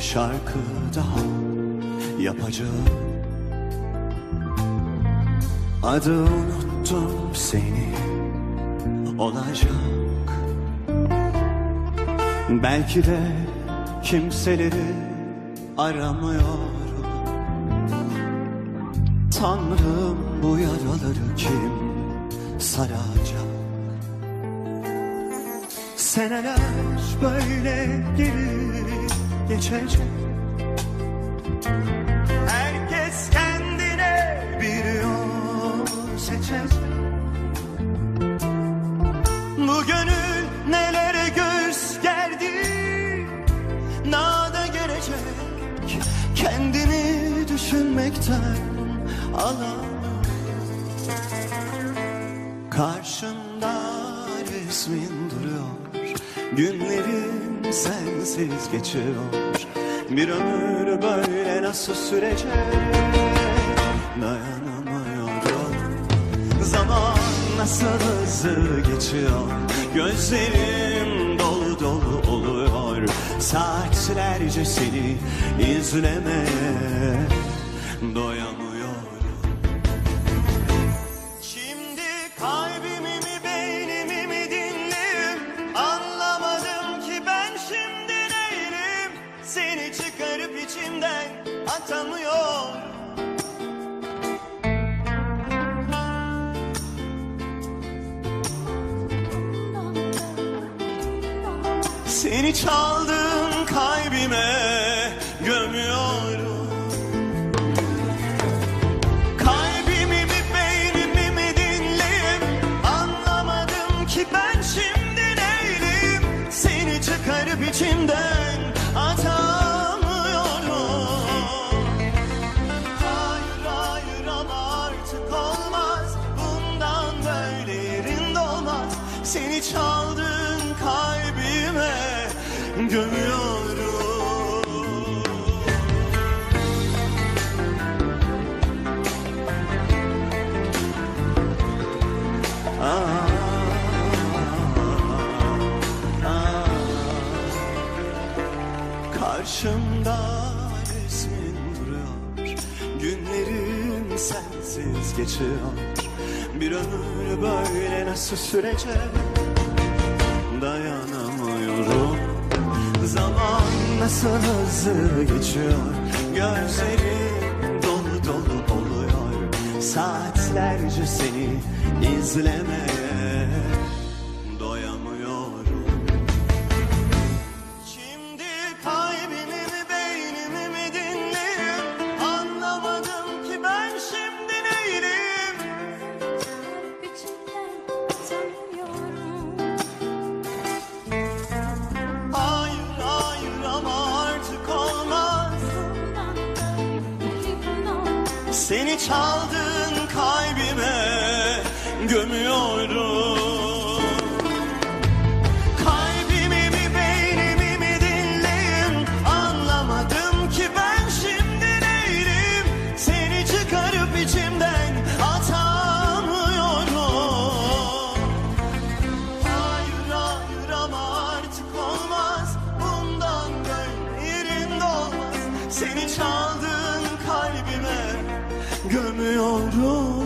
şarkı daha yapacağım. Adı unuttum seni. Olacak. Belki de kimseleri aramıyorum. Tanrım bu yaraları kim saracak? Seneler böyle gelip geçecek. Herkes kendine bir yol seçecek. Bu gönül nelere göz gerdi? Nada gelecek. Kendini düşünmekten alamam Karşımda resmin duruyor. Günlerim sensiz geçiyor. Bir ömür böyle nasıl sürecek? Dayanamıyorum. Zaman nasıl hızlı geçiyor? Gözlerim dolu dolu oluyor. Saatlerce seni izlemeye doyamıyorum atamıyorum Seni çaldım kalbime gömüyorum Seni çaldın kalbime gömüyorum. Karşımda resmin duruyor. Günlerim sensiz geçiyor Bir ömür böyle nasıl sürecek? Dayanamıyorum. Zaman nasıl hızlı geçiyor? Gözlerim dolu dolu oluyor. Saatlerce seni izlemeye Seni çaldın kalbime gömüyorum Kalbimi mi beynimi mi dinleyin Anlamadım ki ben şimdi neyim Seni çıkarıp içimden gömüyorum